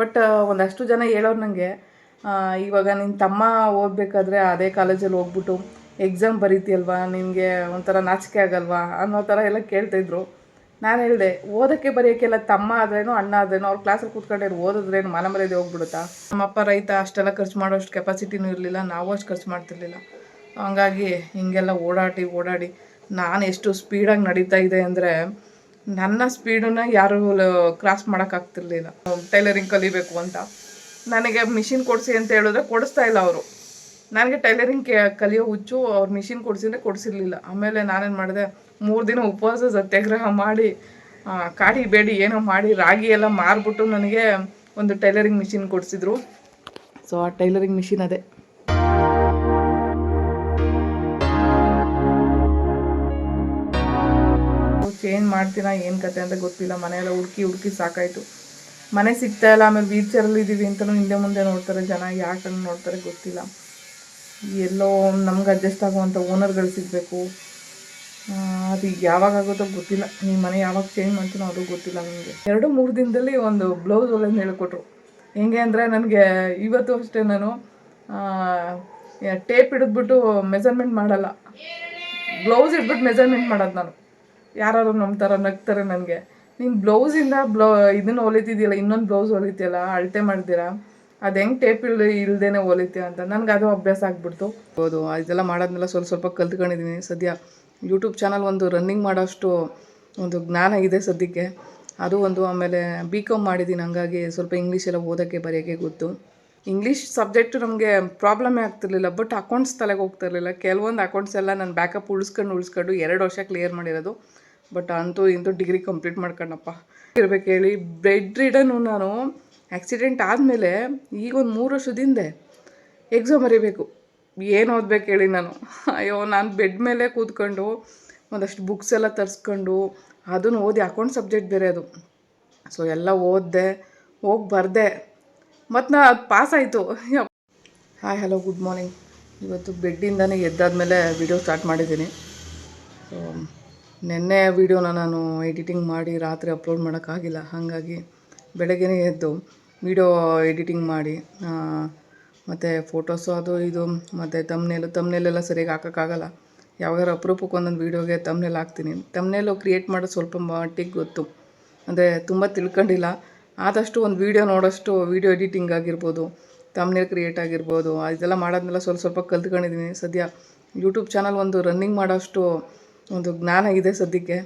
But ಒಂದಷ್ಟು ಜನ ಹೇಳೋರು ನನಗೆ ಇವಾಗ ನಿನ್ನ ತಮ್ಮ ಓದಬೇಕಾದ್ರೆ ಅದೇ ಕಾಲೇಜಲ್ಲಿ ಹೋಗ್ಬಿಟ್ಟು ಎಕ್ಸಾಮ್ ಬರೀತಿಯಲ್ವಾ? ನಿನಗೆ ಒಂಥರ ನಾಚಿಕೆ ಆಗಲ್ವಾ? ಅನ್ನೋ ಥರ ಎಲ್ಲ ಕೇಳ್ತಾಯಿದ್ರು ನಾನು ಹೇಳಿದೆ, ಓದೋಕ್ಕೆ ಬರೆಯೋಕ್ಕೆಲ್ಲ ತಮ್ಮ ಆದ್ರೇನು ಅಣ್ಣ ಆದ್ರೇನು ಅವ್ರ ಕ್ಲಾಸಲ್ಲಿ ಕೂತ್ಕೊಂಡಿರು ಓದಿದ್ರೇನು ಮನ ಮರ್ಯಾದೆ ಹೋಗ್ಬಿಡುತ್ತಾ? ನಮ್ಮಪ್ಪ ರೈತ, ಅಷ್ಟೆಲ್ಲ ಖರ್ಚು ಮಾಡೋಷ್ಟು ಕೆಪಾಸಿಟಿನೂ ಇರಲಿಲ್ಲ, ನಾವು ಅಷ್ಟು ಖರ್ಚು ಮಾಡ್ತಿರ್ಲಿಲ್ಲ. ಹಂಗಾಗಿ ಹಿಂಗೆಲ್ಲ ಓಡಾಡಿ ಓಡಾಡಿ ನಾನು ಎಷ್ಟು ಸ್ಪೀಡಾಗಿ ನಡೀತಾ ಇದೆ ಅಂದರೆ ನನ್ನ ಸ್ಪೀಡನ್ನ ಯಾರು ಕ್ರಾಸ್ ಮಾಡೋಕ್ಕಾಗ್ತಿರ್ಲಿಲ್ಲ ಟೈಲರಿಂಗ್ ಕಲಿಬೇಕು ಅಂತ. ನನಗೆ ಮಿಷಿನ್ ಕೊಡಿಸಿ ಅಂತ ಹೇಳಿದ್ರೆ ಕೊಡಿಸ್ತಾ ಇಲ್ಲ ಅವರು. ನನಗೆ ಟೈಲರಿಂಗ್ ಕಲಿಯೋ ಹುಚ್ಚು ಅವ್ರು ಮಿಷಿನ್ ಕೊಡಿಸಿದ್ರೆ ಕೊಡಿಸಿರ್ಲಿಲ್ಲ. ಆಮೇಲೆ ನಾನೇನು ಮಾಡಿದೆ, ಮೂರು ದಿನ ಉಪವಾಸ ಸತ್ಯಾಗ್ರಹ ಮಾಡಿ ಕಾಡಿ ಬೇಡಿ ಏನೋ ಮಾಡಿ, ರಾಗಿ ಎಲ್ಲ ಮಾರಿಬಿಟ್ಟು ನನಗೆ ಒಂದು ಟೈಲರಿಂಗ್ ಮಿಷಿನ್ ಕೊಡಿಸಿದ್ರು. ಸೊ ಆ ಟೈಲರಿಂಗ್ ಮಿಷಿನ್ ಅದೇ. ಚೇಂಜ್ ಮಾಡ್ತೀನ ಏನು ಕತೆ ಅಂತ ಗೊತ್ತಿಲ್ಲ. ಮನೆಯೆಲ್ಲ ಹುಡುಕಿ ಹುಡುಕಿ ಸಾಕಾಯಿತು. ಮನೆ ಸಿಗ್ತಾ ಇಲ್ಲ, ಆಮೇಲೆ ಬೀಚರಲ್ಲಿ ಇದ್ದೀವಿ ಅಂತಲೂ ಹಿಂದೆ ಮುಂದೆ ನೋಡ್ತಾರೆ ಜನ. ಯಾಕೆ ನೋಡ್ತಾರೆ ಗೊತ್ತಿಲ್ಲ. ಎಲ್ಲೋ ನಮ್ಗೆ ಅಡ್ಜಸ್ಟ್ ಆಗುವಂಥ ಓನರ್ಗಳು ಸಿಗಬೇಕು. ಅದು ಯಾವಾಗ ಆಗುತ್ತೋ ಗೊತ್ತಿಲ್ಲ. ನೀವು ಮನೆ ಯಾವಾಗ ಚೇಂಜ್ ಮಾಡ್ತೀನೋ ಅದು ಗೊತ್ತಿಲ್ಲ ನನಗೆ ಎರಡು ಮೂರು ದಿನದಲ್ಲಿ ಒಂದು ಬ್ಲೌಸ್ ಹೊಲಿಯೋದು ಹೇಳಿಕೊಟ್ರು. ಹೆಂಗೆ ಅಂದರೆ ನನಗೆ ಇವತ್ತು ಅಷ್ಟೇ ನಾನು ಟೇಪ್ ಹಿಡಿದ್ಬಿಟ್ಟು ಮೆಜರ್ಮೆಂಟ್ ಮಾಡಲ್ಲ. ಬ್ಲೌಸ್ ಇಟ್ಬಿಟ್ಟು ಮೆಜರ್ಮೆಂಟ್ ಮಾಡೋದು ನಾನು. ಯಾರು ಥರ ನಗ್ತಾರೆ ನನಗೆ. ನೀನು ಬ್ಲೌಸಿಂದ ಬ್ಲೌ, ಇದನ್ನು ಹೊಲಿತಿದ್ಯಲ್ಲ, ಇನ್ನೊಂದು ಬ್ಲೌಸ್ ಹೊಲಿತೀಯಲ್ಲ, ಅಳತೆ ಮಾಡ್ತೀರಾ? ಅದು ಹೆಂಗೆ ಟೇಪ್ ಇಲ್, ಇಲ್ದೇನೆ ಹೊಲಿತೀಯ ಅಂತ. ನನಗೆ ಅದು ಅಭ್ಯಾಸ ಆಗ್ಬಿಡ್ತು. ಹೌದು, ಇದೆಲ್ಲ ಮಾಡೋದನ್ನೆಲ್ಲ ಸ್ವಲ್ಪ ಸ್ವಲ್ಪ ಕಲ್ತ್ಕೊಂಡಿದ್ದೀನಿ ಸದ್ಯ ಯೂಟ್ಯೂಬ್ ಚಾನಲ್ ಒಂದು ರನ್ನಿಂಗ್ ಮಾಡೋಷ್ಟು ಒಂದು ಜ್ಞಾನ ಇದೆ ಸದ್ಯಕ್ಕೆ. ಅದು ಒಂದು ಆಮೇಲೆ ಬಿ ಕಾಮ್ ಮಾಡಿದ್ದೀನಿ ಹಂಗಾಗಿ ಸ್ವಲ್ಪ ಇಂಗ್ಲೀಷ್ ಎಲ್ಲ ಓದೋಕ್ಕೆ ಬರೆಯೋಕ್ಕೆ ಗೊತ್ತು. ಇಂಗ್ಲೀಷ್ ಸಬ್ಜೆಕ್ಟು ನಮಗೆ ಪ್ರಾಬ್ಲಮೇ ಆಗ್ತಿರ್ಲಿಲ್ಲ ಬಟ್ ಅಕೌಂಟ್ಸ್ ತಲೆಗೆ ಹೋಗ್ತಿರ್ಲಿಲ್ಲ. ಕೆಲವೊಂದು ಅಕೌಂಟ್ಸ್ ಎಲ್ಲ ನಾನು ಬ್ಯಾಕಪ್ ಉಳಿಸ್ಕೊಂಡು ಉಳಿಸ್ಕೊಂಡು ಎರಡು ವರ್ಷ ಕ್ಲಿಯರ್ ಮಾಡಿರೋದು. ಬಟ್ ಅಂತೂ ಇಂತೂ ಡಿಗ್ರಿ ಕಂಪ್ಲೀಟ್ ಮಾಡ್ಕೊಂಡಪ್ಪ. ಇರ್ಬೇಕು ಹೇಳಿ ಬ್ರೆಡ್ ರೀಡನು ನಾನು ಆಕ್ಸಿಡೆಂಟ್ ಆದಮೇಲೆ ಈಗ ಒಂದು ಮೂರು ವರ್ಷದ ಹಿಂದೆ ಎಕ್ಸಾಮ್ ಬರೀಬೇಕು. ಏನು ಓದ್ಬೇಕು ಹೇಳಿ ನಾನು. ಅಯ್ಯೋ, ನಾನು ಬೆಡ್ ಮೇಲೆ ಕೂತ್ಕೊಂಡು ಒಂದಷ್ಟು ಬುಕ್ಸ್ ಎಲ್ಲ ತರಿಸ್ಕೊಂಡು ಅದನ್ನು ಓದಿ ಅಕೌಂಟ್ ಸಬ್ಜೆಕ್ಟ್ ಬೇರೆ ಅದು. ಸೊ ಎಲ್ಲ ಓದಿದೆ, ಹೋಗಿ ಬರದೆ. ಮತ್ತು ನಾ ಅದು ಪಾಸ್ ಆಯಿತು. ಹಾಯ್ ಹಲೋ ಗುಡ್ ಮಾರ್ನಿಂಗ್ ಇವತ್ತು ಬೆಡ್ಡಿಂದನೇ ಎದ್ದಾದ್ಮೇಲೆ ವಿಡಿಯೋ ಸ್ಟಾರ್ಟ್ ಮಾಡಿದ್ದೀನಿ. ಸೊ ನಿನ್ನೆ ವೀಡಿಯೋನ ನಾನು ಎಡಿಟಿಂಗ್ ಮಾಡಿ ರಾತ್ರಿ ಅಪ್ಲೋಡ್ ಮಾಡೋಕ್ಕಾಗಿಲ್ಲ. ಹಾಗಾಗಿ ಬೆಳಗ್ಗೆನೇ ಎದ್ದು ವಿಡಿಯೋ ಎಡಿಟಿಂಗ್ ಮಾಡಿ ಮತ್ತು ಫೋಟೋಸು ಅದು ಇದು, ಮತ್ತು ತಮ್ನೇಲು ತಮ್ನೇಲೆಲ್ಲ ಸರಿಯಾಗಿ ಹಾಕೋಕ್ಕಾಗಲ್ಲ. ಯಾವಾಗಾರು ಅಪರೂಪಕ್ಕೆ ಒಂದೊಂದು ವೀಡಿಯೋಗೆ ತಮ್ನೇಲ್ ಹಾಕ್ತೀನಿ. ತಮ್ನೇಲು ಕ್ರಿಯೇಟ್ ಮಾಡೋದು ಸ್ವಲ್ಪ ಮಟ್ಟಿಗೆ ಗೊತ್ತು. ಅಂದರೆ ತುಂಬ ತಿಳ್ಕೊಂಡಿಲ್ಲ. ಆದಷ್ಟು ಒಂದು ವೀಡಿಯೋ ನೋಡೋಷ್ಟು ವೀಡಿಯೋ ಎಡಿಟಿಂಗ್ ಆಗಿರ್ಬೋದು ತಮ್ನೇಲ್ ಕ್ರಿಯೇಟ್ ಆಗಿರ್ಬೋದು ಇದೆಲ್ಲ ಮಾಡೋದನ್ನೆಲ್ಲ ಸ್ವಲ್ಪ ಸ್ವಲ್ಪ ಕಲ್ತ್ಕೊಂಡಿದ್ದೀನಿ. ಸದ್ಯ ಯೂಟ್ಯೂಬ್ ಚಾನಲ್ ಒಂದು ರನ್ನಿಂಗ್ ಮಾಡೋಷ್ಟು ಒಂದು ಜ್ಞಾನ ಇದೆ ಸದ್ಯಕ್ಕೆ.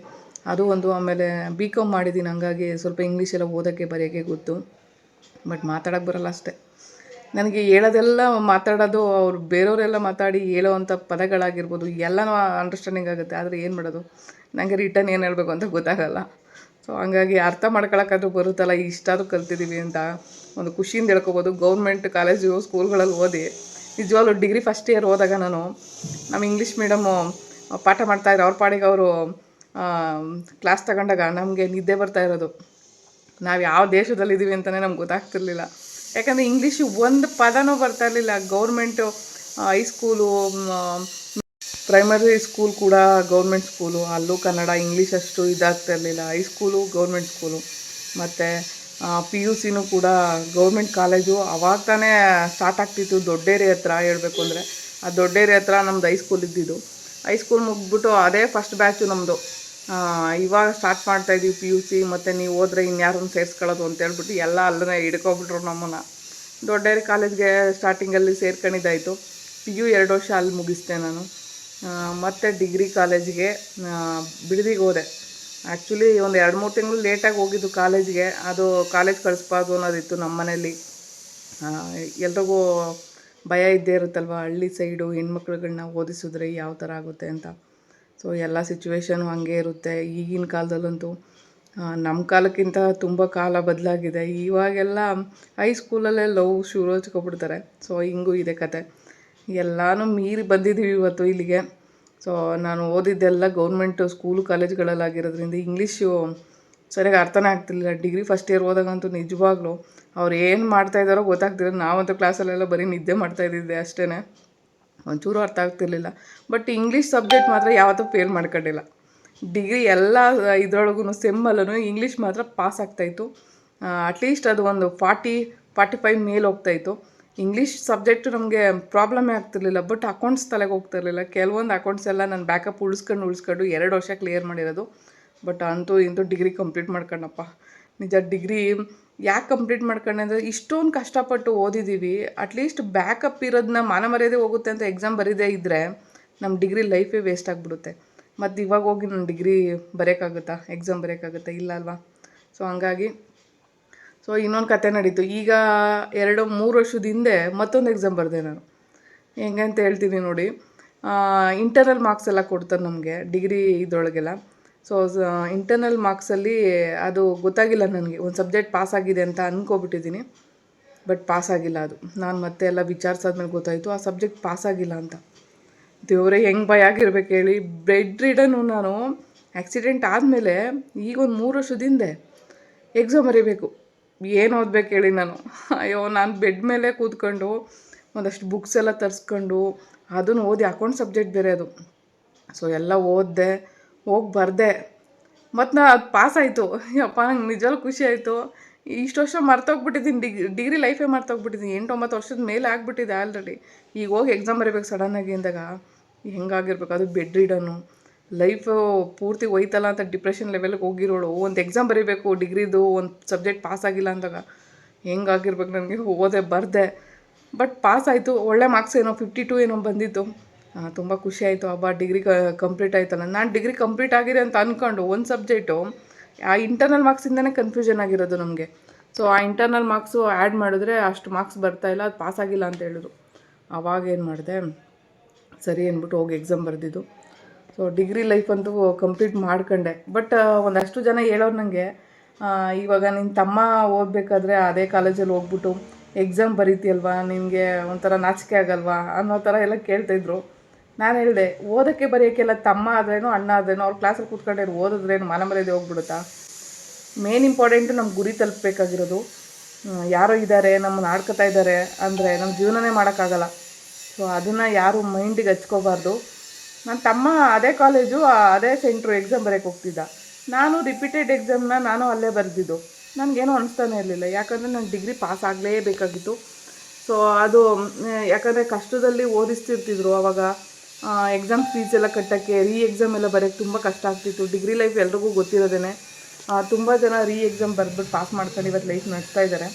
ಅದು ಒಂದು ಆಮೇಲೆ ಬಿ ಕಾಮ್ ಮಾಡಿದ್ದೀನಿ ಹಂಗಾಗಿ ಸ್ವಲ್ಪ ಇಂಗ್ಲೀಷ್ ಎಲ್ಲ ಓದೋಕ್ಕೆ ಬರೆಯೋಕ್ಕೆ ಗೊತ್ತು. ಬಟ್ ಮಾತಾಡೋಕ್ಕೆ ಬರಲ್ಲ ಅಷ್ಟೇ. ನನಗೆ ಹೇಳೋದೆಲ್ಲ ಮಾತಾಡೋದು, ಅವ್ರು ಬೇರೆಯವರೆಲ್ಲ ಮಾತಾಡಿ ಹೇಳೋವಂಥ ಪದಗಳಾಗಿರ್ಬೋದು, ಎಲ್ಲನೂ ಅಂಡರ್ಸ್ಟ್ಯಾಂಡಿಂಗ್ ಆಗುತ್ತೆ. ಆದರೆ ಏನು ಮಾಡೋದು? ನನಗೆ ರಿಟರ್ನ್ ಏನು ಹೇಳಬೇಕು ಅಂತ ಗೊತ್ತಾಗಲ್ಲ. ಸೊ ಹಂಗಾಗಿ ಅರ್ಥ ಮಾಡ್ಕೊಳಕ್ಕಾದ್ರೂ ಬರುತ್ತಲ್ಲ ಇಷ್ಟಾದರೂ ಕಲ್ತಿದ್ದೀವಿ ಅಂತ ಒಂದು ಖುಷಿಯಿಂದ ಹೇಳ್ಕೊಬೋದು. ಗೌರ್ಮೆಂಟ್ ಕಾಲೇಜು ಸ್ಕೂಲ್ಗಳಲ್ಲಿ ಓದಿ, ನಿಜವಾಗ್ಲೂ ಡಿಗ್ರಿ ಫಸ್ಟ್ ಇಯರ್ ಹೋದಾಗ ನಾನು, ನಮ್ಮ ಇಂಗ್ಲೀಷ್ ಮೀಡಮು ಪಾಠ ಮಾಡ್ತಾಯಿದ್ರು ಅವ್ರ ಪಾಡಿಗೆ ಅವರು ಕ್ಲಾಸ್ ತಗೊಂಡಾಗ ನಮಗೆ ನಿದ್ದೆ ಬರ್ತಾ ಇರೋದು. ನಾವು ಯಾವ ದೇಶದಲ್ಲಿದ್ದೀವಿ ಅಂತಲೇ ನಮ್ಗೆ ಗೊತ್ತಾಗ್ತಿರ್ಲಿಲ್ಲ. ಯಾಕಂದರೆ ಇಂಗ್ಲೀಷು ಒಂದು ಪದನೂ ಬರ್ತಾ ಇರಲಿಲ್ಲ. Government high school primary school ಕೂಡ ಗೌರ್ಮೆಂಟ್ ಸ್ಕೂಲು ಅಲ್ಲೂ ಕನ್ನಡ ಇಂಗ್ಲೀಷ್ ಅಷ್ಟು ಇದಾಗ್ತಾ ಇರಲಿಲ್ಲ. ಹೈಸ್ಕೂಲು ಗೌರ್ಮೆಂಟ್ ಸ್ಕೂಲು ಮತ್ತು ಪಿ ಯು ಸಿನೂ ಕೂಡ ಗೌರ್ಮೆಂಟ್ ಕಾಲೇಜು ಅವಾಗ ತಾನೇ ಸ್ಟಾರ್ಟ್ ಆಗ್ತಿತ್ತು. ದೊಡ್ಡೇರಿ ಹತ್ರ ಹೇಳಬೇಕು ಅಂದರೆ. ಆ ದೊಡ್ಡೇರಿ ಹತ್ರ ನಮ್ದು ಹೈಸ್ಕೂಲ್ ಇದ್ದಿದ್ದು. ಹೈಸ್ಕೂಲ್ ಮುಗಿದ್ಬಿಟ್ಟು ಅದೇ ಫಸ್ಟ್ ಬ್ಯಾಚು ನಮ್ಮದು ಇವಾಗ ಸ್ಟಾರ್ಟ್ ಮಾಡ್ತಾ ಇದೀವಿ ಪಿ ಯು ಸಿ ಮತ್ತು ನೀವು ಹೋದ್ರೆ ಇನ್ಯಾರನ್ನು ಸೇರಿಸ್ಕೊಳ್ಳೋದು ಅಂತ ಹೇಳ್ಬಿಟ್ಟು ಎಲ್ಲ ಅಲ್ಲೇ ಹಿಡ್ಕೊಬಿಟ್ರು ನಮ್ಮನ್ನು. ದೊಡ್ಡೇರಿ ಕಾಲೇಜ್ಗೆ ಸ್ಟಾರ್ಟಿಂಗಲ್ಲಿ ಸೇರ್ಕೊಂಡಿದ್ದಾಯಿತು. ಪಿ ಯು ಎರಡು ವರ್ಷ ಅಲ್ಲಿ ಮುಗಿಸ್ದೆ ನಾನು. ಮತ್ತೆ ಡಿಗ್ರಿ ಕಾಲೇಜಿಗೆ ಬಿಡದಿಗೆ ಹೋದೆ. ಆ್ಯಕ್ಚುಲಿ ಒಂದು ಎರಡು ಮೂರು ತಿಂಗಳು ಲೇಟಾಗಿ ಹೋಗಿದ್ದು ಕಾಲೇಜ್ಗೆ ಅದು ಕಾಲೇಜ್ ಕಳಿಸ್ಬಾರ್ದು ಅನ್ನೋದಿತ್ತು ನಮ್ಮ ಮನೇಲಿ ಎಲ್ರಿಗೂ ಭಯ ಇದ್ದೇ ಇರುತ್ತಲ್ವ? ಹಳ್ಳಿ ಸೈಡು ಹೆಣ್ಮಕ್ಳುಗಳನ್ನ ಓದಿಸಿದ್ರೆ ಯಾವ ಥರ ಆಗುತ್ತೆ ಅಂತ. ಸೊ ಎಲ್ಲ ಸಿಚುವೇಶನು ಹಾಗೆ ಇರುತ್ತೆ. ಈಗಿನ ಕಾಲದಲ್ಲಂತೂ ನಮ್ಮ ಕಾಲಕ್ಕಿಂತ ತುಂಬ ಕಾಲ ಬದಲಾಗಿದೆ. ಇವಾಗೆಲ್ಲ ಹೈಸ್ಕೂಲಲ್ಲೇ ಲವ್ ಶುರು ಹಚ್ಕೊಬಿಡ್ತಾರೆ. ಸೊ ಹಿಂಗೂ ಇದೆ ಕತೆ. ಎಲ್ಲನೂ ಮೀರಿ ಬಂದಿದ್ದೀವಿ ಇವತ್ತು ಇಲ್ಲಿಗೆ. ಸೊ ನಾನು ಓದಿದ್ದೆಲ್ಲ ಗೌರ್ಮೆಂಟು ಸ್ಕೂಲು ಕಾಲೇಜ್ಗಳಲ್ಲಾಗಿರೋದ್ರಿಂದ ಇಂಗ್ಲೀಷು ಸರಿಯಾಗಿ ಅರ್ಥನೇ ಆಗ್ತಿಲ್ಲ ಡಿಗ್ರಿ ಫಸ್ಟ್ ಇಯರ್ ಹೋದಾಗಂತೂ ನಿಜವಾಗ್ಲೂ ಅವ್ರು ಏನು ಮಾಡ್ತಾಯಿದ್ದಾರೋ ಗೊತ್ತಾಗ್ತಿಲ್ಲ. ನಾವಂತೂ ಕ್ಲಾಸಲ್ಲೆಲ್ಲ ಬರೀ ನಿದ್ದೆ ಮಾಡ್ತಾ ಇದ್ದಿದ್ದೆ ಅಷ್ಟೇ ಒಂಚೂರು ಅರ್ಥ ಆಗ್ತಿರ್ಲಿಲ್ಲ. ಬಟ್ ಇಂಗ್ಲೀಷ್ ಸಬ್ಜೆಕ್ಟ್ ಮಾತ್ರ ಯಾವತ್ತೂ ಫೇಲ್ ಮಾಡ್ಕೊಂಡಿಲ್ಲ. ಡಿಗ್ರಿ ಎಲ್ಲ ಇದ್ರೊಳಗೂ ಸೆಮ್ಮಲ್ಲೂ ಇಂಗ್ಲೀಷ್ ಮಾತ್ರ ಪಾಸ್ ಆಗ್ತಾಯಿತ್ತು ಅಟ್ಲೀಸ್ಟ್ ಅದು ಒಂದು ಫಾರ್ಟಿ ಫಾರ್ಟಿ ಫೈವ್ ಮೇಲೆ ಹೋಗ್ತಾಯಿತ್ತು ಇಂಗ್ಲೀಷ್ ಸಬ್ಜೆಕ್ಟು ನಮಗೆ ಪ್ರಾಬ್ಲಮೇ ಆಗ್ತಿರ್ಲಿಲ್ಲ. ಬಟ್ ಅಕೌಂಟ್ಸ್ ತಲೆಗೆ ಹೋಗ್ತಿರ್ಲಿಲ್ಲ. ಕೆಲವೊಂದು ಅಕೌಂಟ್ಸ್ ಎಲ್ಲ ನಾನು ಬ್ಯಾಕಪ್ ಉಳಿಸ್ಕೊಂಡು ಉಳಿಸ್ಕೊಂಡು ಎರಡು ವರ್ಷ ಕ್ಲಿಯರ್ ಮಾಡಿರೋದು. ಬಟ್ ಅಂತೂ ಇಂತೂ ಡಿಗ್ರಿ ಕಂಪ್ಲೀಟ್ ಮಾಡ್ಕೊಂಡಪ್ಪ. ನಿಜ ಡಿಗ್ರಿ ಯಾಕೆ ಕಂಪ್ಲೀಟ್ ಮಾಡ್ಕೊಂಡೆ ಅಂದರೆ ಇಷ್ಟೊಂದು ಕಷ್ಟಪಟ್ಟು ಓದಿದ್ದೀವಿ ಅಟ್ಲೀಸ್ಟ್ ಬ್ಯಾಕಪ್ ಇರೋದನ್ನ ಮಾನ ಮರ್ಯಾದೆ ಹೋಗುತ್ತೆ ಅಂತ ಎಕ್ಸಾಮ್ ಬರೀದೇ ಇದ್ದರೆ ನಮ್ಮ ಡಿಗ್ರಿ ಲೈಫೇ ವೇಸ್ಟ್ ಆಗಿಬಿಡುತ್ತೆ. ಮತ್ತು ಇವಾಗ ಹೋಗಿ ನಾನು ಡಿಗ್ರಿ ಬರೆಯೋಕ್ಕಾಗುತ್ತಾ? ಎಕ್ಸಾಮ್ ಬರೆಯೋಕ್ಕಾಗುತ್ತಾ? ಇಲ್ಲ ಅಲ್ವಾ? ಸೊ ಹಂಗಾಗಿ ಸೊ ಇನ್ನೊಂದು ಕತೆ ನಡೀತು. ಈಗ ಎರಡು, ಮೂರು ವರ್ಷದ ಹಿಂದೆ ಮತ್ತೊಂದು ಎಕ್ಸಾಮ್ ಬರೆದೆ ನಾನು. ಹೆಂಗೆ ಅಂತ ಹೇಳ್ತೀನಿ ನೋಡಿ. ಇಂಟರ್ನಲ್ ಮಾರ್ಕ್ಸ್ ಎಲ್ಲ ಕೊಡ್ತಾರೆ ನಮಗೆ ಡಿಗ್ರಿ ಇದ್ರೊಳಗೆಲ್ಲ. ಸೊ ಇಂಟರ್ನಲ್ ಮಾರ್ಕ್ಸಲ್ಲಿ ಅದು ಗೊತ್ತಾಗಿಲ್ಲ ನನಗೆ. ಒಂದು ಸಬ್ಜೆಕ್ಟ್ ಪಾಸ್ ಆಗಿದೆ ಅಂತ ಅಂದ್ಕೊಬಿಟ್ಟಿದ್ದೀನಿ ಬಟ್ ಪಾಸ್ ಆಗಿಲ್ಲ ಅದು. ನಾನು ಮತ್ತೆ ಎಲ್ಲ ವಿಚಾರಿಸಾದ್ಮೇಲೆ ಗೊತ್ತಾಯಿತು, ಆ ಸಬ್ಜೆಕ್ಟ್ ಪಾಸ್ ಆಗಿಲ್ಲ ಅಂತ. ದೇವರೇ, ಹೆಂಗೆ ಭಯ ಆಗಿರ್ಬೇಕು ಹೇಳಿ. ಬೆಡ್ ರೀಡನು ನಾನು ಆ್ಯಕ್ಸಿಡೆಂಟ್ ಆದಮೇಲೆ ಈಗ ಒಂದು ಮೂರು ವರ್ಷದ ಹಿಂದೆ ಎಕ್ಸಾಮ್ ಬರೀಬೇಕು. ಏನು ಓದ್ಬೇಕು ಹೇಳಿ ನಾನು. ಅಯ್ಯೋ, ನಾನು ಬೆಡ್ ಮೇಲೆ ಕೂತ್ಕೊಂಡು ಒಂದಷ್ಟು ಬುಕ್ಸ್ ಎಲ್ಲ ತರಿಸ್ಕೊಂಡು ಅದನ್ನು ಓದಿ ಅಕೌಂಟ್ ಸಬ್ಜೆಕ್ಟ್ ಬೇರೆ ಅದು. ಸೊ ಎಲ್ಲ ಓದಿದೆ. ಹೋಗಿ ಬರದೆ ಮತ್ತು ನಾ ಅದು ಪಾಸ್ ಆಯಿತು ಅಪ್ಪ ನಂಗೆ ನಿಜವಾಗ್ಲೂ ಖುಷಿ ಆಯಿತು. ಇಷ್ಟು ವರ್ಷ ಮರ್ತೋಗ್ಬಿಟ್ಟಿದ್ದೀನಿ ಡಿಗ್ರಿ ಡಿಗ್ರಿ ಲೈಫೇ ಮರ್ತೋಗ್ಬಿಟ್ಟಿದ್ದೀನಿ ಎಂಟು ಒಂಬತ್ತು ವರ್ಷದ ಮೇಲೆ ಆಗಿಬಿಟ್ಟಿದೆ ಆಲ್ರೆಡಿ ಈಗ ಹೋಗಿ ಎಕ್ಸಾಮ್ ಬರೀಬೇಕು ಸಡನ್ನಾಗಿ ಅಂದಾಗ. ಹೆಂಗಾಗಿರ್ಬೇಕು? ಅದು ಬೆಡ್ ರೀಡನು ಲೈಫು ಪೂರ್ತಿ ಹೋಯ್ತಲ್ಲ ಅಂತ ಡಿಪ್ರೆಷನ್ ಲೆವೆಲ್ಗೆ ಹೋಗಿರೋಳು. ಒಂದು ಎಕ್ಸಾಮ್ ಬರೀಬೇಕು, ಡಿಗ್ರಿದು ಒಂದು ಸಬ್ಜೆಕ್ಟ್ ಪಾಸ್ ಆಗಿಲ್ಲ ಅಂದಾಗ. ಹೆಂಗಾಗಿರ್ಬೇಕು? ನನಗೆ ಓದೆ ಬರದೆ. ಬಟ್ ಪಾಸ್ ಆಯಿತು. ಒಳ್ಳೆ ಮಾರ್ಕ್ಸ್ ಏನೋ ಫಿಫ್ಟಿ ಟು ಏನೋ ಬಂದಿತ್ತು. ತುಂಬ ಖುಷಿ ಆಯಿತು. ಹಬ್ಬ ಡಿಗ್ರಿ ಕಂಪ್ಲೀಟ್ ಆಯ್ತಲ್ಲ. ನಾನು ಡಿಗ್ರಿ ಕಂಪ್ಲೀಟ್ ಆಗಿದೆ ಅಂತ ಅಂದ್ಕೊಂಡು ಒಂದು ಸಬ್ಜೆಕ್ಟು ಆ ಇಂಟರ್ನಲ್ ಮಾರ್ಕ್ಸಿಂದನೇ ಕನ್ಫ್ಯೂಷನ್ ಆಗಿರೋದು ನಮಗೆ. ಸೊ ಆ ಇಂಟರ್ನಲ್ ಮಾರ್ಕ್ಸು ಆ್ಯಡ್ ಮಾಡಿದ್ರೆ ಅಷ್ಟು ಮಾರ್ಕ್ಸ್ ಬರ್ತಾಯಿಲ್ಲ ಅದು ಪಾಸ್ ಆಗಿಲ್ಲ ಅಂತ ಹೇಳಿದ್ರು. ಅವಾಗ ಏನು ಮಾಡಿದೆ? ಸರಿ ಅಂದ್ಬಿಟ್ಟು ಹೋಗಿ ಎಕ್ಸಾಮ್ ಬರೆದಿದ್ದು. ಸೊ ಡಿಗ್ರಿ ಲೈಫ್ ಅಂತೂ ಕಂಪ್ಲೀಟ್ ಮಾಡ್ಕೊಂಡೆ. ಬಟ್ ಒಂದಷ್ಟು ಜನ ಹೇಳೋರು ನನಗೆ ಇವಾಗ ನಿನ್ನ ತಮ್ಮ ಓದಬೇಕಾದ್ರೆ ಅದೇ ಕಾಲೇಜಲ್ಲಿ ಹೋಗ್ಬಿಟ್ಟು ಎಕ್ಸಾಮ್ ಬರೀತಿಯಲ್ವಾ? ನಿನಗೆ ಒಂಥರ ನಾಚಿಕೆ ಆಗಲ್ವಾ? ಅನ್ನೋ ಥರ ಎಲ್ಲ ಕೇಳ್ತಾಯಿದ್ರು ನಾನು ಹೇಳಿದೆ, ಓದೋಕ್ಕೆ ಬರೆಯೋಕ್ಕೆಲ್ಲ ತಮ್ಮ ಆದ್ರೇನು ಅಣ್ಣ ಆದ್ರೇನು ಅವ್ರ ಕ್ಲಾಸಲ್ಲಿ ಕೂತ್ಕೊಂಡ್ರೆ ಓದಿದ್ರೇನು ಮನ ಮರ್ಯಾದೆ ಹೋಗ್ಬಿಡುತ್ತಾ? ಮೇನ್ ಇಂಪಾರ್ಟೆಂಟು ನಮ್ಮ ಗುರಿ ತಲುಪಬೇಕಾಗಿರೋದು ಯಾರೋ ಇದ್ದಾರೆ ನಮ್ಮನ್ನು ಆಡ್ಕೊತಾ ಇದ್ದಾರೆ ಅಂದರೆ ನಮ್ಮ ಜೀವನನೇ ಮಾಡೋಕ್ಕಾಗಲ್ಲ. ಸೊ ಅದನ್ನು ಯಾರು ಮೈಂಡಿಗೆ ಹಚ್ಕೋಬಾರ್ದು. ನನ್ನ ತಮ್ಮ ಅದೇ ಕಾಲೇಜು ಅದೇ ಸೆಂಟ್ರು ಎಕ್ಸಾಮ್ ಬರೆಯೋಕೆ ಹೋಗ್ತಿದ್ದ. ನಾನು ರಿಪೀಟೆಡ್ ಎಕ್ಸಾಮ್ನ ನಾನು ಅಲ್ಲೇ ಬರೆದಿದ್ದು. ನನಗೇನು ಅನಿಸ್ತಾನೆ ಇರಲಿಲ್ಲ. ಯಾಕಂದರೆ ನಾನು ಡಿಗ್ರಿ ಪಾಸ್ ಆಗಲೇಬೇಕಾಗಿತ್ತು. ಸೊ ಅದು ಯಾಕಂದರೆ ಕಷ್ಟದಲ್ಲಿ ಓದಿಸ್ತಿರ್ತಿದ್ರು ಅವಾಗ. ಎಕ್ಸಾಮ್ ಫೀಸ್ ಎಲ್ಲ ಕಟ್ಟೋಕ್ಕೆ ರೀ ಎಕ್ಸಾಮ್ ಎಲ್ಲ ಬರೋಕ್ಕೆ ತುಂಬ ಕಷ್ಟ ಆಗ್ತಿತ್ತು. ಡಿಗ್ರಿ ಲೈಫ್ ಎಲ್ರಿಗೂ ಗೊತ್ತಿರೋದೇ ತುಂಬ ಜನ ರೀ ಎಕ್ಸಾಮ್ ಬರೆದ್ಬಿಟ್ಟು ಪಾಸ್ ಮಾಡ್ಕೊಂಡು ಇವತ್ತು ಲೈಫ್ ನಡೆಸ್ತಾ ಇದ್ದಾರೆ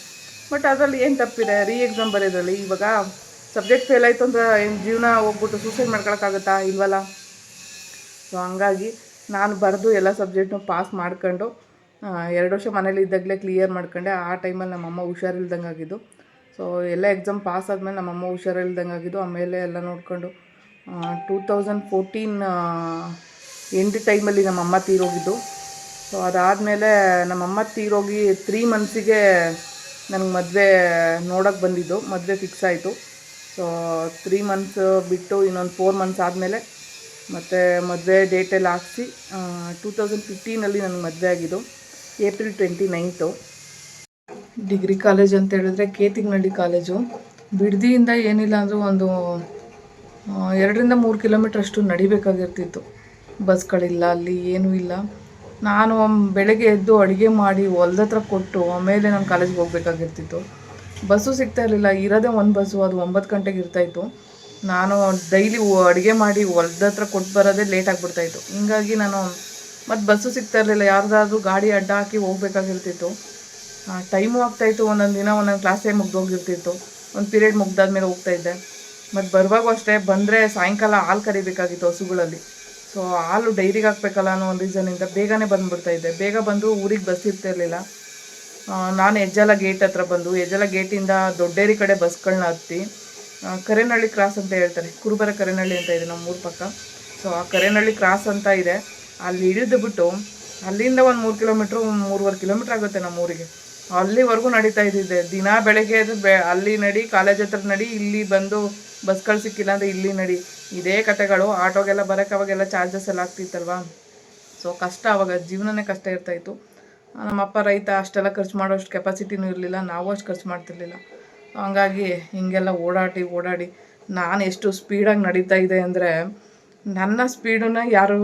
ಬಟ್ ಅದರಲ್ಲಿ ಏನು ತಪ್ಪಿದೆ? ರೀ ಎಕ್ಸಾಮ್ ಬರೆಯೋದ್ರಲ್ಲಿ ಇವಾಗ ಸಬ್ಜೆಕ್ಟ್ ಫೇಲ್ ಆಯಿತು ಅಂದ್ರೆ ಏನು ಜೀವನ ಹೋಗ್ಬಿಟ್ಟು ಸೂಸೈಡ್ ಮಾಡ್ಕೊಳಕ್ಕಾಗತ್ತಾ ಇಲ್ವಲ್ಲ? ಸೊ ಹಂಗಾಗಿ ನಾನು ಬರೆದು ಎಲ್ಲ ಸಬ್ಜೆಕ್ಟ್ನು ಪಾಸ್ ಮಾಡ್ಕೊಂಡು ಎರಡು ವರ್ಷ ಮನೇಲಿ ಇದ್ದಾಗಲೇ ಕ್ಲಿಯರ್ ಮಾಡ್ಕೊಂಡೆ. ಆ ಟೈಮಲ್ಲಿ ನಮ್ಮಮ್ಮ ಹುಷಾರಿಲ್ದಂಗೆ ಆಗಿದ್ದು ಸೊ ಎಲ್ಲ ಎಕ್ಸಾಮ್ ಪಾಸ್ ಆದಮೇಲೆ ನಮ್ಮಮ್ಮ ಹುಷಾರಿಲ್ದಂಗೆ ಆಗಿದ್ದು ಆಮೇಲೆ ಎಲ್ಲ ನೋಡ್ಕೊಂಡು ಟೂ ತೌಸಂಡ್ ಫೋರ್ಟೀನ್ ಎಂಡ್ ಟೈಮಲ್ಲಿ ನಮ್ಮಮ್ಮ ತೀರೋಗಿದ್ದು. ಸೊ ಅದಾದಮೇಲೆ ನಮ್ಮಮ್ಮ ತೀರೋಗಿ ತ್ರೀ ಮಂತ್ಸಿಗೆ ನನಗೆ ಮದುವೆ ನೋಡೋಕ್ಕೆ ಬಂದಿದ್ದು. ಮದುವೆ ಫಿಕ್ಸ್ ಆಯಿತು. ಸೊ ತ್ರೀ ಮಂತ್ಸ್ ಬಿಟ್ಟು ಇನ್ನೊಂದು ಫೋರ್ ಮಂತ್ಸ್ ಆದಮೇಲೆ ಮತ್ತು ಮದುವೆ ಡೇಟೆಲ್ಲ ಹಾಕ್ಸಿ ಟೂ ತೌಸಂಡ್ ಫಿಫ್ಟೀನಲ್ಲಿ ನನಗೆ ಮದುವೆ ಆಗಿದ್ದು. April twenty ninth degree college ಅಂತ ಹೇಳಿದ್ರೆ ಕೇತಿಗ್ನಳ್ಳಿ ಕಾಲೇಜು ಬಿಡದಿಯಿಂದ ಏನಿಲ್ಲ ಅಂದರೂ ಒಂದು ಎರಡರಿಂದ ಮೂರು ಕಿಲೋಮೀಟ್ರ್ ಅಷ್ಟು ನಡಿಬೇಕಾಗಿರ್ತಿತ್ತು. ಬಸ್ಗಳಿಲ್ಲ, ಅಲ್ಲಿ ಏನೂ ಇಲ್ಲ. ನಾನು ಬೆಳಗ್ಗೆ ಎದ್ದು ಅಡುಗೆ ಮಾಡಿ ಹೊಲ್ದ ಹತ್ರ ಕೊಟ್ಟು ಆಮೇಲೆ ನಾನು ಕಾಲೇಜ್ಗೆ ಹೋಗ್ಬೇಕಾಗಿರ್ತಿತ್ತು. ಬಸ್ಸು ಸಿಗ್ತಾ ಇರಲಿಲ್ಲ, ಇರೋದೇ ಒಂದು ಬಸ್ಸು, ಅದು ಒಂಬತ್ತು ಗಂಟೆಗೆ ಇರ್ತಾಯಿತ್ತು ನಾನು ಡೈಲಿ ಅಡುಗೆ ಮಾಡಿ ಹೊಲ್ದ ಹತ್ರ ಕೊಟ್ಟು ಬರೋದೇ ಲೇಟ್ ಆಗಿಬಿಡ್ತಾಯಿತ್ತು ಹಿಂಗಾಗಿ ನಾನು, ಮತ್ತು ಬಸ್ಸು ಸಿಗ್ತಾ ಇರಲಿಲ್ಲ, ಯಾರ್ದಾದ್ರೂ ಗಾಡಿ ಅಡ್ಡ ಹಾಕಿ ಹೋಗ್ಬೇಕಾಗಿರ್ತಿತ್ತು. ಟೈಮು ಆಗ್ತಾಯಿತ್ತು ಒಂದೊಂದು ದಿನ ಒಂದೊಂದು ಕ್ಲಾಸೇ ಮುಗ್ದೋಗಿರ್ತಿತ್ತು ಒಂದು ಪೀರಿಯಡ್ ಮುಗ್ದಾದ್ಮೇಲೆ ಹೋಗ್ತಾ ಇದ್ದೆ. ಮತ್ತು ಬರುವಾಗೂ ಅಷ್ಟೇ ಬಂದರೆ ಸಾಯಂಕಾಲ ಹಾಲು ಕರಿಬೇಕಾಗಿತ್ತು ಹಸುಗಳಲ್ಲಿ. ಸೊ ಹಾಲು ಡೈರಿಗೆ ಹಾಕ್ಬೇಕಲ್ಲ ಅನ್ನೋ ಒಂದು ರೀಸನಿಂದ ಬೇಗನೆ ಬಂದುಬಿಡ್ತಾ ಇದ್ದೆ. ಬೇಗ ಬಂದು ಊರಿಗೆ ಬಸ್ ಇರ್ತಿರ್ಲಿಲ್ಲ. ನಾನು ಹೆಜ್ಜಲ ಗೇಟ್ ಹತ್ರ ಬಂದು, ಹೆಜ್ಜಲ ಗೇಟಿಂದ ದೊಡ್ಡೇರಿ ಕಡೆ ಬಸ್ಗಳನ್ನ ಹತ್ತಿ ಕರೇನಳ್ಳಿ ಕ್ರಾಸ್ ಅಂತ ಹೇಳ್ತಾರೆ. ಕುರುಬರ ಕರೇನಹಳ್ಳಿ ಅಂತ ಇದೆ ನಮ್ಮ ಊರ ಪಕ್ಕ. ಸೊ ಆ ಕರೇನಹಳ್ಳಿ ಕ್ರಾಸ್ ಅಂತ ಇದೆ. ಅಲ್ಲಿ ಇಳಿದು ಬಿಟ್ಟು, ಅಲ್ಲಿಂದ ಒಂದು ಮೂರು ಕಿಲೋಮೀಟ್ರು ಮೂರುವರೆ ಕಿಲೋಮೀಟ್ರ್ ಆಗುತ್ತೆ ನಮ್ಮ ಊರಿಗೆ. ಅಲ್ಲಿವರೆಗೂ ನಡೀತಾ ಇದ್ದಿದ್ದೆ. ದಿನ ಬೆಳಗ್ಗೆ ಅದು ಬೆ, ಅಲ್ಲಿ ನಡಿ, ಕಾಲೇಜ್ ಹತ್ರ ನಡಿ, ಇಲ್ಲಿ ಬಂದು ಬಸ್ಗಳು ಸಿಕ್ಕಿಲ್ಲ ಅಂದರೆ ಇಲ್ಲಿ ನಡಿ. ಇದೇ ಕತೆಗಳು, ಆಟೋಗೆಲ್ಲ ಬರೋಕೆ ಅವಾಗೆಲ್ಲ ಚಾರ್ಜಸ್ ಎಲ್ಲ ಆಗ್ತಿತ್ತಲ್ವಾ? ಸೊ ಕಷ್ಟ ಅವಾಗ, ಜೀವನನೇ ಕಷ್ಟ ಇರ್ತಾಯಿತ್ತು ನಮ್ಮಪ್ಪ ರೈತ, ಅಷ್ಟೆಲ್ಲ ಖರ್ಚು ಮಾಡೋಷ್ಟು ಕೆಪಾಸಿಟಿನೂ ಇರಲಿಲ್ಲ, ನಾವು ಅಷ್ಟು ಖರ್ಚು ಮಾಡ್ತಿರ್ಲಿಲ್ಲ. ಹಂಗಾಗಿ ಹಿಂಗೆಲ್ಲ ಓಡಾಡಿ ಓಡಾಡಿ ನಾನು ಎಷ್ಟು ಸ್ಪೀಡಾಗಿ ನಡೀತಾ ಇದೆ ಅಂದರೆ ನನ್ನ ಸ್ಪೀಡನ್ನು ಯಾರೂ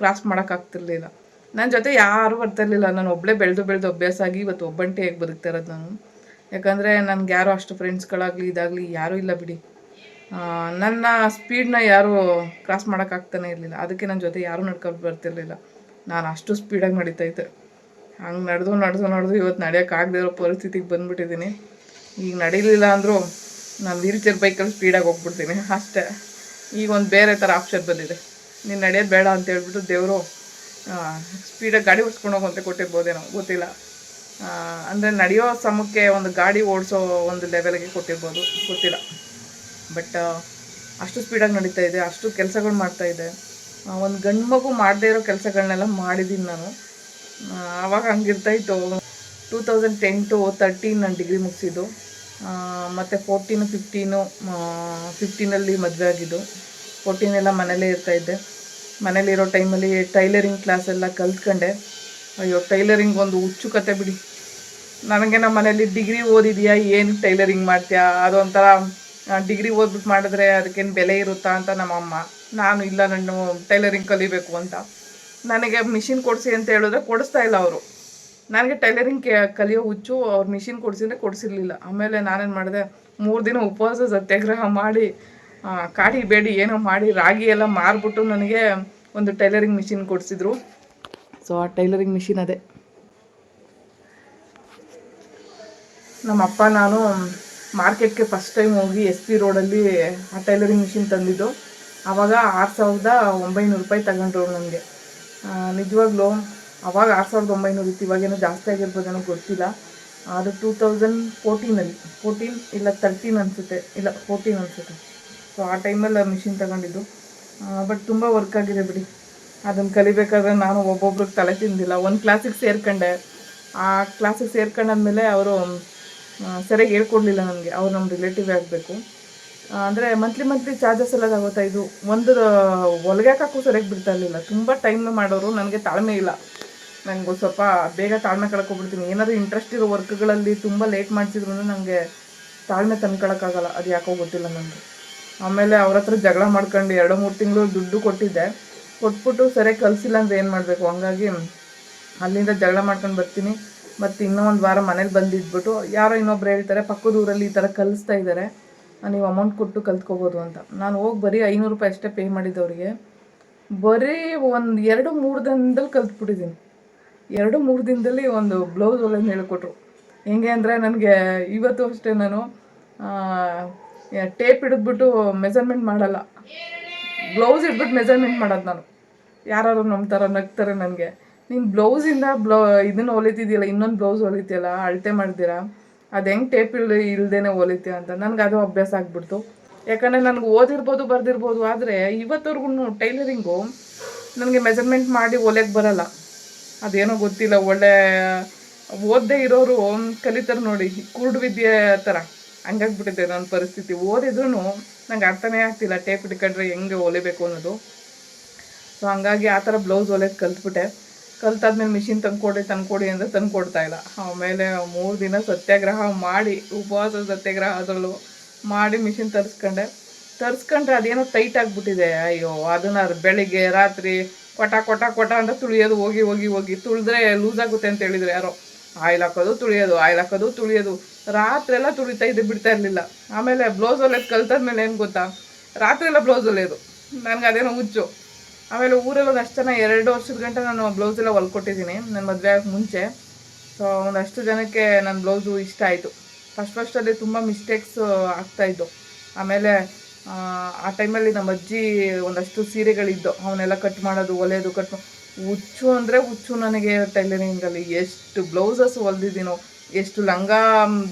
ಕ್ರಾಸ್ ಮಾಡೋಕ್ಕಾಗ್ತಿರ್ಲಿಲ್ಲ ನನ್ನ ಜೊತೆ ಯಾರೂ ಬರ್ತಿರ್ಲಿಲ್ಲ. ನಾನು ಒಬ್ಬಳೇ ಬೆಳೆದು ಬೆಳೆದು ಅಭ್ಯಾಸ ಆಗಿ ಇವತ್ತು ಹೇಗೆ ಬದುಕ್ತಾ ಇರೋದು ನಾನು. ಯಾಕಂದರೆ ನನಗೆ ಯಾರು ಅಷ್ಟು ಫ್ರೆಂಡ್ಸ್ಗಳಾಗಲಿ ಇದಾಗಲಿ ಯಾರೂ ಇಲ್ಲ ಬಿಡಿ. ನನ್ನ ಸ್ಪೀಡ್ನ ಯಾರೂ ಕ್ರಾಸ್ ಮಾಡೋಕ್ಕಾಗ್ತಾನೆ ಇರಲಿಲ್ಲ. ಅದಕ್ಕೆ ನನ್ನ ಜೊತೆ ಯಾರೂ ನಡ್ಕೊಂಡು ಬರ್ತಿರ್ಲಿಲ್ಲ. ನಾನು ಅಷ್ಟು ಸ್ಪೀಡಾಗಿ ನಡೀತಾ ಇದ್ದೆ ಹಂಗೆ ನಡೆದು ನಡೆದು ನಡೆದು ಇವತ್ತು ನಡೆಯೋಕ್ಕಾಗದೇ ಇರೋ ಪರಿಸ್ಥಿತಿಗೆ ಬಂದುಬಿಟ್ಟಿದ್ದೀನಿ ಈಗ ನಡೀಲಿಲ್ಲ ಅಂದರೂ ನಾನು ವೀಲ್ ಚೇರ್ ಬೈಕಲ್ಲಿ ಸ್ಪೀಡಾಗಿ ಹೋಗ್ಬಿಡ್ತೀನಿ. ಅಷ್ಟೇ. ಈಗ ಒಂದು ಬೇರೆ ಥರ ಆಪ್ಷನ್ ಬಂದಿದೆ. ನೀನು ನಡೆಯೋದು ಬೇಡ ಅಂತ ಹೇಳ್ಬಿಟ್ಟು ದೇವರು ಸ್ಪೀಡಾಗಿ ಗಾಡಿ ಓಡಿಸ್ಕೊಂಡು ಹೋಗುವಂತೆ ಕೊಟ್ಟಿರ್ಬೋದೇನೋ, ಗೊತ್ತಿಲ್ಲ. ಅಂದರೆ ನಡೆಯೋ ಸಮಕ್ಕೆ ಒಂದು ಗಾಡಿ ಓಡಿಸೋ ಒಂದು ಲೆವೆಲ್ಗೆ ಕೊಟ್ಟಿರ್ಬೋದು. ಗೊತ್ತಿಲ್ಲ. ಬಟ್ ಅಷ್ಟು ಸ್ಪೀಡಾಗಿ ನಡೀತಾ ಇದೆ, ಅಷ್ಟು ಕೆಲಸಗಳು ಮಾಡ್ತಾ ಇದೆ. ಒಂದು ಗಂಡು ಮಗು ಮಾಡದೇ ಇರೋ ಕೆಲಸಗಳನ್ನೆಲ್ಲ ಮಾಡಿದ್ದೀನಿ ನಾನು. ಆವಾಗ ಆವಾಗ ಹಂಗಿರ್ತಾಯಿತ್ತು. Two thousand ten to thirteen ನಾನು ಡಿಗ್ರಿ ಮುಗಿಸಿದ್ದು. ಮತ್ತು ಫೋರ್ಟೀನು ಫಿಫ್ಟೀನು ಫಿಫ್ಟೀನಲ್ಲಿ ಮದುವೆ ಆಗಿದ್ದು. ಫೋರ್ಟೀನೆಲ್ಲ ಮನೇಲೇ ಇರ್ತಾಯಿದ್ದೆ. ಮನೇಲಿರೋ ಟೈಮಲ್ಲಿ ಟೈಲರಿಂಗ್ ಕ್ಲಾಸ್ ಎಲ್ಲ ಕಲ್ತ್ಕೊಂಡೆ. ಅಯ್ಯೋ ಟೈಲರಿಂಗ್ ಒಂದು ಹುಚ್ಚು ಕತೆ ಬಿಡಿ. ನನಗೆ ನಮ್ಮ ಮನೇಲಿ ಡಿಗ್ರಿ ಓದಿದೀಯಾ, ಏನು ಟೈಲರಿಂಗ್ ಮಾಡ್ತೀಯಾ, ಅದೊಂಥರ ಡಿಗ್ರಿ ಓದ್ಬಿಟ್ಟು ಮಾಡಿದ್ರೆ ಅದಕ್ಕೇನು ಬೆಲೆ ಇರುತ್ತಾ ಅಂತ ನಮ್ಮಮ್ಮ. ನಾನು ಇಲ್ಲ ನಾನು ಟೈಲರಿಂಗ್ ಕಲಿಬೇಕು ಅಂತ. ನನಗೆ ಮಿಷಿನ್ ಕೊಡಿಸಿ ಅಂತ ಹೇಳಿದ್ರೆ ಕೊಡಿಸ್ತಾ ಇಲ್ಲ ಅವರು. ನನಗೆ ಟೈಲರಿಂಗ್ ಕಲಿಯೋ ಹುಚ್ಚು ಅವ್ರು ಮಿಷಿನ್ ಕೊಡಿಸಿದ್ರೆ ಕೊಡಿಸಿರ್ಲಿಲ್ಲ. ಆಮೇಲೆ ನಾನೇನು ಮಾಡಿದೆ, ಮೂರು ದಿನ ಉಪವಾಸ ಸತ್ಯಾಗ್ರಹ ಮಾಡಿ ಕಾಡಿ ಬೇಡಿ ಏನೋ ಮಾಡಿ, ರಾಗಿ ಎಲ್ಲ ಮಾರಿಬಿಟ್ಟು ನನಗೆ ಒಂದು ಟೈಲರಿಂಗ್ ಮಿಷಿನ್ ಕೊಡಿಸಿದ್ರು. ಸೊ ಆ ಟೈಲರಿಂಗ್ ಮಿಷಿನ್ ಅದೇ. ನಮ್ಮಪ್ಪ ನಾನು ಮಾರ್ಕೆಟ್ಗೆ ಫಸ್ಟ್ ಟೈಮ್ ಹೋಗಿ ಎಸ್ ಪಿ ರೋಡಲ್ಲಿ ಆ ಟೈಲರಿಂಗ್ ಮಿಷಿನ್ ತಂದಿದ್ದು. ಆವಾಗ ಆರು ಸಾವಿರದ ಒಂಬೈನೂರು ರೂಪಾಯಿ ತಗೊಂಡ್ರು ನನಗೆ ನಿಜವಾಗ್ಲೂ ಅವಾಗ ಆರು ಸಾವಿರದ ಒಂಬೈನೂರು ಇತ್ತು, ಇವಾಗೇನೋ ಜಾಸ್ತಿ ಆಗಿರ್ಬೋದೇನೋ ಗೊತ್ತಿಲ್ಲ. ಅದು ಟೂ ತೌಸಂಡ್ ಫೋರ್ಟೀನಲ್ಲಿ ಫೋರ್ಟೀನ್ ಇಲ್ಲ ತರ್ಟೀನ್ ಅನಿಸುತ್ತೆ, ಇಲ್ಲ ಫೋರ್ಟೀನ್ ಅನಿಸುತ್ತೆ. ಸೊ ಆ ಟೈಮಲ್ಲಿ ಮಿಷಿನ್ ತಗೊಂಡಿದ್ದು. ಬಟ್ ತುಂಬ ವರ್ಕ್ ಆಗಿದೆ ಬಿಡಿ. ಅದನ್ನು ಕಲಿಬೇಕಾದ್ರೆ ನಾನು ಒಬ್ಬೊಬ್ರಿಗೆ ತಲೆ ತಿಂದಿಲ್ಲ. ಒಂದು ಕ್ಲಾಸಿಗೆ ಸೇರ್ಕೊಂಡೆ. ಆ ಕ್ಲಾಸಿಗೆ ಸೇರ್ಕೊಂಡಾದ್ಮೇಲೆ ಅವರು ಸರಿಯಾಗಿ ಹೇಳ್ಕೊಡ್ಲಿಲ್ಲ ನನಗೆ ಅವ್ರು ನಮ್ಮ ರಿಲೇಟಿವ್ ಆಗಬೇಕು. ಅಂದರೆ ಮಂತ್ಲಿ ಮಂತ್ಲಿ ಚಾರ್ಜಸ್ ಎಲ್ಲ ತಗೋತಾ ಇದು ಒಂದು ಹಾಕೋಕ್ಕೂ ಸರಿಯಾಗಿ ಬಿಡ್ತಾ ಇರಲಿಲ್ಲ. ತುಂಬ ಟೈಮ್ ಮಾಡೋರು, ನನಗೆ ತಾಳ್ಮೆ ಇಲ್ಲ. ನನಗೆ ಸ್ವಲ್ಪ ಬೇಗ ತಾಳ್ಮೆ ಕಳ್ಕೊಬಿಡ್ತೀನಿ ಏನಾದರೂ ಇಂಟ್ರೆಸ್ಟ್ ಇರೋ ವರ್ಕ್ಗಳಲ್ಲಿ ತುಂಬ ಲೇಟ್ ಮಾಡಿಸಿದ್ರು ನನಗೆ ತಾಳ್ಮೆ ತಂದ್ಕೊಳಕ್ಕಾಗಲ್ಲ ಅದು ಯಾಕೋ ಗೊತ್ತಿಲ್ಲ ನನಗೆ ಆಮೇಲೆ ಅವ್ರ ಹತ್ರ ಜಗಳ ಮಾಡ್ಕೊಂಡು ಎರಡು, ಮೂರು ತಿಂಗಳು ದುಡ್ಡು ಕೊಟ್ಟಿದ್ದೆ. ಕೊಟ್ಬಿಟ್ಟು ಸರಿಯಾಗಿ ಕಲಿಸಿಲ್ಲ ಅಂದರೆ ಏನು ಮಾಡಬೇಕು? ಹಂಗಾಗಿ ಅಲ್ಲಿಂದ ಜಗಳ ಮಾಡ್ಕೊಂಡು ಬರ್ತೀನಿ. ಮತ್ತು ಇನ್ನೂ ಒಂದು ವಾರ ಮನೇಲಿ ಬಂದಿದ್ಬಿಟ್ಟು ಯಾರೋ ಇನ್ನೊಬ್ರು ಹೇಳ್ತಾರೆ, ಪಕ್ಕದ ಊರಲ್ಲಿ ಈ ಥರ ಕಲಿಸ್ತಾ ಇದ್ದಾರೆ ನೀವು ಅಮೌಂಟ್ ಕೊಟ್ಟು ಕಲ್ತ್ಕೋಬೋದು ಅಂತ. ನಾನು ಹೋಗಿ ಬರೀ ಐನೂರು ರೂಪಾಯಿ ಅಷ್ಟೇ ಪೇ ಮಾಡಿದ್ದವ್ರಿಗೆ ಬರೀ ಒಂದು ಎರಡು ಮೂರು ದಿನದಲ್ಲಿ ಕಲ್ತ್ಬಿಟ್ಟಿದ್ದೀನಿ ಎರಡು ಮೂರು ದಿನದಲ್ಲಿ ಒಂದು ಬ್ಲೌಸ್ ಹೊಲಿಯೋದು ಹೇಳಿಕೊಟ್ರು. ಹೆಂಗೆ ಅಂದರೆ ನನಗೆ ಇವತ್ತು ಅಷ್ಟೇ ನಾನು ಟೇಪ್ ಹಿಡಿದ್ಬಿಟ್ಟು ಮೆಜರ್ಮೆಂಟ್ ಮಾಡಲ್ಲ. ಬ್ಲೌಸ್ ಇಟ್ಬಿಟ್ಟು ಮೆಜರ್ಮೆಂಟ್ ಮಾಡೋದು ನಾನು. ಯಾರು ಥರ ನಗ್ತಾರೆ ನನಗೆ. ನೀನು ಬ್ಲೌಸಿಂದ ಬ್ಲೌ ಇದನ್ನ ಹೊಲಿತಿದ್ಯಲ್ಲ, ಇನ್ನೊಂದು ಬ್ಲೌಸ್ ಹೊಲಿತೀಯಲ್ಲ, ಅಳತೆ ಮಾಡ್ತೀರಾ? ಅದು ಹೆಂಗೆ ಟೇಪ್ ಇಲ್, ಇಲ್ದೇನೆ ಹೊಲಿತೀಯ ಅಂತ. ನನಗೆ ಅದು ಅಭ್ಯಾಸ ಆಗ್ಬಿಡ್ತು. ಯಾಕಂದರೆ ನನಗೆ ಓದಿರ್ಬೋದು, ಬರ್ದಿರ್ಬೋದು, ಆದರೆ ಇವತ್ತವರೆಗೂ ಟೈಲರಿಂಗು ನನಗೆ ಮೆಜರ್ಮೆಂಟ್ ಮಾಡಿ ಹೊಲಿಯಕ್ಕೆ ಬರಲ್ಲ. ಅದೇನೋ ಗೊತ್ತಿಲ್ಲ, ಒಳ್ಳೆ, ಓದದೇ ಇರೋರು ಕಲಿತಾರೆ ನೋಡಿ, ಕುರುಡು ವಿದ್ಯೆ ಥರ ಹಂಗಾಗ್ಬಿಟ್ಟಿದೆ ನನ್ನ ಪರಿಸ್ಥಿತಿ. ಓದಿದ್ರೂ ನಂಗೆ ಅರ್ಥನೇ ಆಗ್ತಿಲ್ಲ ಟೇಪ್ ಹಿಡ್ಕೊಂಡ್ರೆ ಹೆಂಗೆ ಹೊಲಿಬೇಕು ಅನ್ನೋದು. ಸೊ ಹಂಗಾಗಿ ಆ ಥರ ಬ್ಲೌಸ್ ಹೊಲಿಯೋದು ಕಲ್ತ್ಬಿಟ್ಟೆ. ಕಲ್ತಾದ್ಮೇಲೆ ಮಿಷಿನ್ ತಂದ್ಕೊಡಿ ತಂದ್ಕೊಡಿ ಅಂದರೆ ತಂದ್ಕೊಡ್ತಾ ಇಲ್ಲ. ಆಮೇಲೆ ಮೂರು ದಿನ ಸತ್ಯಾಗ್ರಹ ಮಾಡಿ, ಉಪವಾಸ ಸತ್ಯಾಗ್ರಹ ಅದರಲ್ಲೂ ಮಾಡಿ ಮಿಷಿನ್ ತರಿಸ್ಕೊಂಡೆ. ತರಿಸ್ಕೊಂಡ್ರೆ ಅದೇನೋ ಟೈಟ್ ಆಗಿಬಿಟ್ಟಿದೆ. ಅಯ್ಯೋ, ಅದನ್ನ ಬೆಳಿಗ್ಗೆ, ರಾತ್ರಿ ಕೊಟ ಕೊಟ ಕೊಟ ಅಂತ ತುಳಿಯೋದು, ಹೋಗಿ ಹೋಗಿ ಹೋಗಿ. ತುಳಿದ್ರೆ ಲೂಸ್ ಆಗುತ್ತೆ ಅಂತ ಹೇಳಿದ್ರು ಯಾರೋ. ಆಯಿಲ್ ಹಾಕೋದು ತುಳಿಯೋದು ಆಯಿಲ್ ಹಾಕೋದು ತುಳಿಯೋದು. ರಾತ್ರಿ ಎಲ್ಲ ತುಳಿತಾ ಇದ್ದು, ಬಿಡ್ತಾ ಇರಲಿಲ್ಲ. ಆಮೇಲೆ ಬ್ಲೌಸ್ ಹೊಲಿಯೋದು ಕಲ್ತಾದ್ಮೇಲೆ ಏನು ಗೊತ್ತಾ? ರಾತ್ರಿ ಎಲ್ಲ ಬ್ಲೌಸ್ ಹೊಲಿಯೋದು ನನಗೆ ಅದೇನೋ ಹುಚ್ಚು. ಆಮೇಲೆ ಊರಲ್ಲಿ ಒಂದಷ್ಟು ಜನ ಎರಡು ವರ್ಷದ ಗಂಟೆ ನಾನು ಬ್ಲೌಸ್ ಎಲ್ಲ ಹೊಲ್ಕೊಟ್ಟಿದ್ದೀನಿ. ನನ್ನ ಮದುವೆ ಆಗೋಕ್ಕೆ ಮುಂಚೆ. ಸೊ ಒಂದಷ್ಟು ಜನಕ್ಕೆ ನನ್ನ ಬ್ಲೌಸು ಇಷ್ಟ ಆಯಿತು. ಫಸ್ಟ್ ಫಸ್ಟಲ್ಲಿ ತುಂಬ ಮಿಸ್ಟೇಕ್ಸ್ ಆಗ್ತಾಯಿದ್ದು ಆಮೇಲೆ, ಆ ಟೈಮಲ್ಲಿ ನಮ್ಮ ಅಜ್ಜಿ ಒಂದಷ್ಟು ಸೀರೆಗಳಿದ್ದು. ಅವನ್ನೆಲ್ಲ ಕಟ್ ಮಾಡೋದು ಒಲೆಯೋದು ಕಟ್ ಹುಚ್ಚು ಅಂದರೆ ಹುಚ್ಚು ನನಗೆ ಟೈಲರಿಂಗಲ್ಲಿ ಎಷ್ಟು ಬ್ಲೌಸಸ್ ಹೊಲ್ದಿದ್ದೀನೋ, ಎಷ್ಟು ಲಂಗ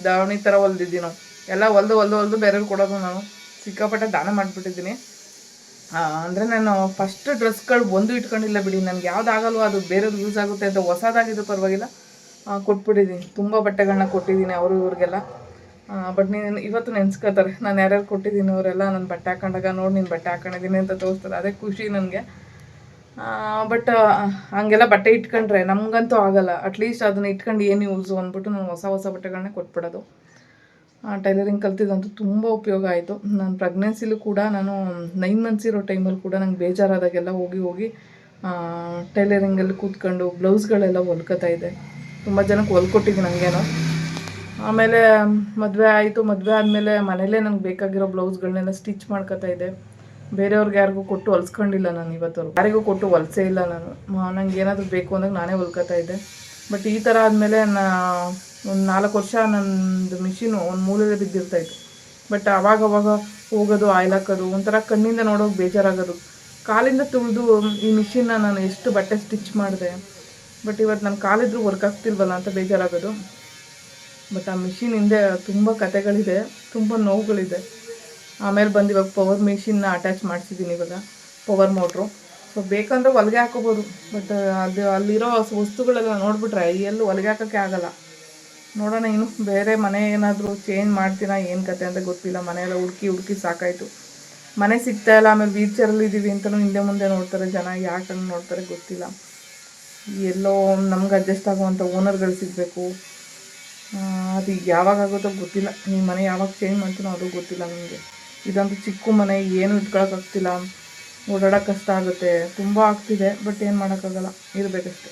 ದಾವಣಿ ಥರ ಹೊಲ್ದಿದ್ದೀನೋ. ಎಲ್ಲ ಹೊಲ್ದು ಹೊಲ್ದು ಹೊಲ್ದು ಬೇರೆಯವ್ರು ಕೊಡೋದು ನಾನು. ಸಿಕ್ಕಾಪಟ್ಟೆ ದಾನ ಮಾಡಿಬಿಟ್ಟಿದ್ದೀನಿ. ಅಂದರೆ ನಾನು ಫಸ್ಟ್ ಡ್ರೆಸ್ಗಳು ಒಂದು ಇಟ್ಕೊಂಡಿಲ್ಲ ಬಿಡಿ. ನನಗೆ ಯಾವುದಾಗಲ್ವೋ ಅದು ಬೇರೆದು ಯೂಸ್ ಆಗುತ್ತೆ ಅಂತ ಹೊಸದಾಗಿದ್ದು ಪರವಾಗಿಲ್ಲ. ಕೊಟ್ಬಿಟ್ಟಿದ್ದೀನಿ. ತುಂಬ ಬಟ್ಟೆಗಳನ್ನ ಕೊಟ್ಟಿದ್ದೀನಿ ಅವರು ಇವ್ರಿಗೆಲ್ಲ. ಬಟ್ ನೀನು ಇವತ್ತು ನೆನ್ಸ್ಕೋತಾರೆ. ನಾನು ಯಾರ್ಯಾರು ಕೊಟ್ಟಿದ್ದೀನಿ ಅವರೆಲ್ಲ ನನ್ನ ಬಟ್ಟೆ ಹಾಕೊಂಡಾಗ ನೋಡಿ ನೀನು ಬಟ್ಟೆ ಹಾಕೊಂಡಿದ್ದೀನಿ ಅಂತ ತೋರಿಸ್ತಾರೆ. ಅದೇ ಖುಷಿ ನನಗೆ. ಬಟ್ ಹಂಗೆಲ್ಲ ಬಟ್ಟೆ ಇಟ್ಕೊಂಡ್ರೆ ನಮಗಂತೂ ಆಗಲ್ಲ. ಅಟ್ಲೀಸ್ಟ್ ಅದನ್ನ ಇಟ್ಕೊಂಡು ಏನು ಯೂಸು ಅಂದ್ಬಿಟ್ಟು ನಾನು ಹೊಸ ಹೊಸ ಬಟ್ಟೆಗಳನ್ನೇ ಕೊಟ್ಬಿಡೋದು. ಟೈಲರಿಂಗ್ ಕಲ್ತಿದ್ದಂತೂ ತುಂಬ ಉಪಯೋಗ ಆಯಿತು. ನಾನು ಪ್ರೆಗ್ನೆನ್ಸಿಲೂ ಕೂಡ ನಾನು ನೈನ್ ಮಂತ್ಸ್ ಇರೋ ಟೈಮಲ್ಲಿ ಕೂಡ ನಂಗೆ ಬೇಜಾರಾದಾಗೆಲ್ಲ ಹೋಗಿ ಹೋಗಿ ಟೈಲರಿಂಗಲ್ಲಿ ಕೂತ್ಕೊಂಡು ಬ್ಲೌಸ್ಗಳೆಲ್ಲ ಹೊಲ್ಕೋತಾ ಇದೆ ತುಂಬ ಜನಕ್ಕೆ ಹೊಲ್ಕೊಟ್ಟಿದ್ದೆ ನನಗೇನೋ ಆಮೇಲೆ ಮದುವೆ ಆಯಿತು. ಮದುವೆ ಆದಮೇಲೆ ಮನೇಲೇ ನನಗೆ ಬೇಕಾಗಿರೋ ಬ್ಲೌಸ್ಗಳನ್ನೆಲ್ಲ ಸ್ಟಿಚ್ ಮಾಡ್ಕೊತಾ ಇದ್ದೆ. ಬೇರೆಯವ್ರಿಗೆ ಯಾರಿಗೂ ಕೊಟ್ಟು ಹೊಲ್ಸ್ಕೊಂಡಿಲ್ಲ ನಾನು ಇವತ್ತವ್ರು ಯಾರಿಗೂ ಕೊಟ್ಟು ಹೊಲ್ಸೇ ಇಲ್ಲ ನಾನು. ನಂಗೆ ಏನಾದರೂ ಬೇಕು ಅಂದಾಗ ನಾನೇ ಹೊಲ್ಕೋತಾ ಇದ್ದೆ. ಬಟ್ ಈ ಥರ ಆದಮೇಲೆ ನಾ, ಒಂದು ನಾಲ್ಕು ವರ್ಷ ನನ್ನದು ಮಿಷಿನು ಒಂದು ಮೂಲೆಯಲ್ಲಿ ಬಿದ್ದಿರ್ತಾಯಿತ್ತು ಬಟ್ ಅವಾಗ ಅವಾಗ ಹೋಗೋದು ಆಯ್ಲ್ ಹಾಕೋದು ಒಂಥರ ಕಣ್ಣಿಂದ ನೋಡೋಕೆ ಬೇಜಾರಾಗೋದು. ಕಾಲಿಂದ ತುಳಿದು ಈ ಮಿಷಿನ್ನ ನಾನು ಎಷ್ಟು ಬಟ್ಟೆ ಸ್ಟಿಚ್ ಮಾಡಿದೆ. ಬಟ್ ಇವತ್ತು ನನ್ನ ಕಾಲಿದ್ರೂ ವರ್ಕ್ ಆಗ್ತಿಲ್ವಲ್ಲ ಅಂತ ಬೇಜಾರಾಗೋದು. ಬಟ್ ಆ ಮಿಷಿನ್ ಹಿಂದೆ ತುಂಬ ಕತೆಗಳಿದೆ, ತುಂಬ ನೋವುಗಳಿದೆ. ಆಮೇಲೆ ಬಂದು ಇವಾಗ ಪವರ್ ಮಿಷಿನ್ನ ಅಟ್ಯಾಚ್ ಮಾಡಿಸಿದ್ದೀನಿ ಇವಾಗ ಪವರ್ ಮೋಟ್ರು ಬೇಕಂದ್ರೆ ಹೊಲಿಗೆ ಹಾಕೋಬೋದು. ಬಟ್ ಅದು ಅಲ್ಲಿರೋ ವಸ್ತುಗಳೆಲ್ಲ ನೋಡಿಬಿಟ್ರೆ ಎಲ್ಲೂ ಹೊಲಿಗೆ ಹಾಕೋಕ್ಕೆ ಆಗಲ್ಲ. ನೋಡೋಣ ಇನ್ನು ಬೇರೆ ಮನೆ ಏನಾದರೂ ಚೇಂಜ್ ಮಾಡ್ತೀನಾ ಏನು ಕತೆ ಅಂತ ಗೊತ್ತಿಲ್ಲ. ಮನೆಯೆಲ್ಲ ಹುಡುಕಿ ಹುಡುಕಿ ಸಾಕಾಯಿತು. ಮನೆ ಸಿಗ್ತಾ ಇಲ್ಲ, ಆಮೇಲೆ ಬೀಚರಲ್ಲಿ ಇದ್ದೀವಿ ಅಂತಲೂ ಹಿಂದೆ ಮುಂದೆ ನೋಡ್ತಾರೆ ಜನ, ಯಾಕೆ ಹಂಗೆ ನೋಡ್ತಾರೆ ಗೊತ್ತಿಲ್ಲ. ಎಲ್ಲೋ ನಮ್ಗೆ ಅಡ್ಜಸ್ಟ್ ಆಗುವಂಥ ಓನರ್ಗಳು ಸಿಗಬೇಕು. ಅದು ಯಾವಾಗ ಆಗುತ್ತೋ ಗೊತ್ತಿಲ್ಲ. ನೀವು ಮನೆ ಯಾವಾಗ ಚೇಂಜ್ ಮಾಡ್ತೀನೋ ಅದು ಗೊತ್ತಿಲ್ಲ ನನಗೆ ಇದಂತೂ ಚಿಕ್ಕ ಮನೆ, ಏನು ಇಟ್ಕೊಳಕ್ಕಾಗ್ತಿಲ್ಲ ಓಡಾಡೋಕೆ ಕಷ್ಟ ಆಗುತ್ತೆ. ತುಂಬ ಆಗ್ತಿದೆ ಬಟ್ ಏನು ಮಾಡೋಕ್ಕಾಗಲ್ಲ. ಇರಬೇಕಷ್ಟೆ.